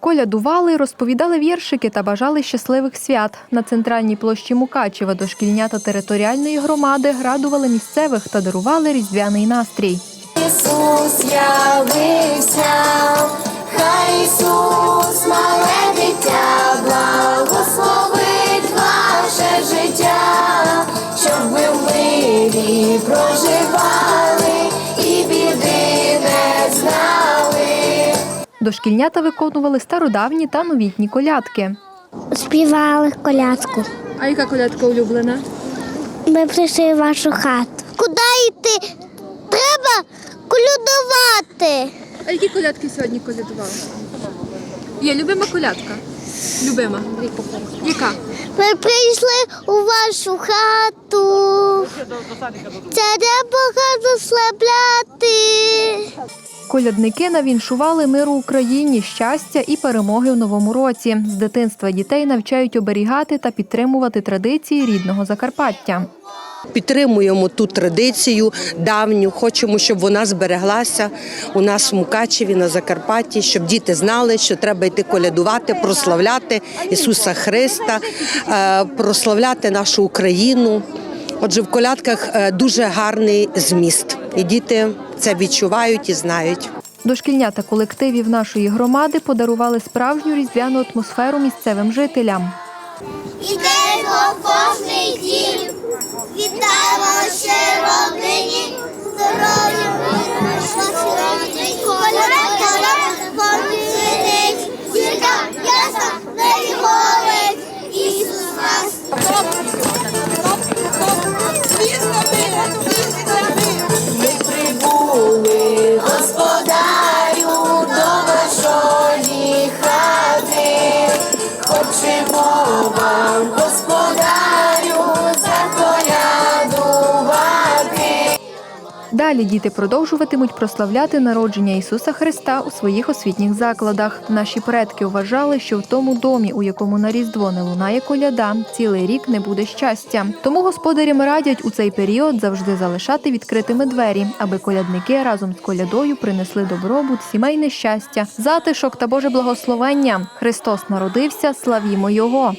Колядували, розповідали віршики та бажали щасливих свят. На центральній площі Мукачева дошкільнята територіальної громади радували місцевих та дарували різдвяний настрій. Ісус явився, хай Дошкільнята виконували стародавні та новітні колядки. Співали колядку. А яка колядка улюблена? Ми прийшли в вашу хату. Куди йти? Треба колядувати. А які колядки сьогодні колядували? Є любима колядка. Любима. Яка? Ми прийшли у вашу хату. Царя Бога заслабляти. Колядники навіншували миру Україні, щастя і перемоги в новому році. З дитинства дітей навчають оберігати та підтримувати традиції рідного Закарпаття. Підтримуємо ту традицію давню, хочемо, щоб вона збереглася у нас в Мукачеві на Закарпатті, щоб діти знали, що треба йти колядувати, прославляти Ісуса Христа, е, прославляти нашу Україну. Отже, в колядках е, дуже гарний зміст, і діти це відчувають і знають. Дошкільнята колективів нашої громади подарували справжню різдвяну атмосферу місцевим жителям. Ідемо в кожний дім. Вітаємо ще родині. Здоров'я миру, щасливі. Кольора, кольора, помінить. Зірка ясна, не голить. Ісус нас. Ми прибули, господарю, до хати. Хочемо Далі діти продовжуватимуть прославляти народження Ісуса Христа у своїх освітніх закладах. Наші предки вважали, що в тому домі, у якому на різдво не лунає коляда, цілий рік не буде щастя. Тому господарям радять у цей період завжди залишати відкритими двері, аби колядники разом з колядою принесли добробут, сімейне щастя, затишок та Боже благословення. Христос народився, славімо Його.